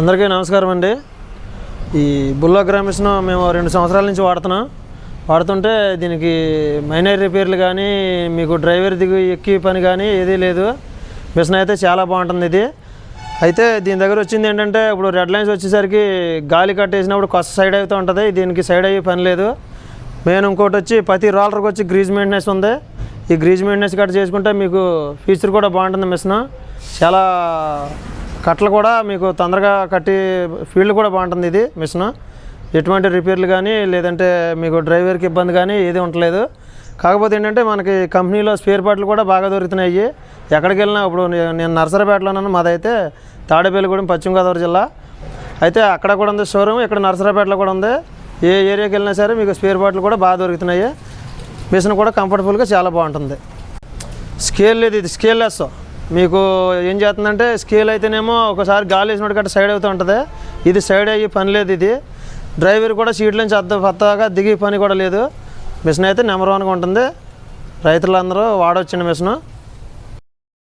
అందరికీ నమస్కారం అండి. ఈ బుల్లా గ్రామిస్ను మేము రెండు సంవత్సరాల నుంచి వాడుతున్నాం. వాడుతుంటే దీనికి మైనర్ రిపేర్లు కానీ మీకు డ్రైవర్ దిగు ఎక్కి పని కానీ ఏదీ లేదు. మిషన్ అయితే చాలా బాగుంటుంది ఇది. అయితే దీని దగ్గర వచ్చింది ఏంటంటే ఇప్పుడు రెడ్ లైన్స్ వచ్చేసరికి గాలి కట్టేసినప్పుడు కొత్త సైడ్ అవుతూ ఉంటుంది. దీనికి సైడ్ అయ్యే పని లేదు. మెయిన్ ఇంకోటి వచ్చి ప్రతి రోలర్కి వచ్చి గ్రీజ్ మెయింటెనెన్స్ ఉంది. ఈ గ్రీజ్ మెయింటెనెన్స్ కట్ చేసుకుంటే మీకు ఫీచర్ కూడా బాగుంటుంది మిషన్. చాలా కట్టలు కూడా మీకు తొందరగా కట్టి ఫీల్డ్ కూడా బాగుంటుంది ఇది మిషన్. ఎటువంటి రిపేర్లు కానీ లేదంటే మీకు డ్రైవర్కి ఇబ్బంది కానీ ఏది ఉండలేదు కాకపోతే ఏంటంటే మనకి కంపెనీలో స్పేర్ పార్ట్లు కూడా బాగా దొరుకుతున్నాయి ఎక్కడికి వెళ్ళినా ఇప్పుడు నేను నర్సరాపేటలో ఉన్నాను మాదైతే తాడేపల్లిగూడెం పశ్చిమ గోదావరి జిల్లా. అయితే అక్కడ కూడా ఉంది షోరూమ్ ఇక్కడ నర్సరాపేటలో కూడా ఉంది. ఏ ఏరియాకి వెళ్ళినా సరే మీకు స్పేర్ పార్ట్లు కూడా బాగా దొరుకుతున్నాయి. మిషన్ కూడా కంఫర్టబుల్గా చాలా బాగుంటుంది. స్కేల్ లేదు ఇది స్కేల్ లెస్. మీకు ఏం చేస్తుందంటే స్కేల్ అయితేనేమో ఒకసారి గాలి వేసినట్టు గట్ట సైడ్ అవుతూ ఉంటుంది. ఇది సైడ్ అయ్యి పని లేదు ఇది. డ్రైవర్ కూడా సీట్ నుంచి అద్ద పత్తగా దిగి పని కూడా లేదు. మిషన్ అయితే నెంబర్ వన్గా ఉంటుంది. రైతులందరూ వాడొచ్చిన మిషన్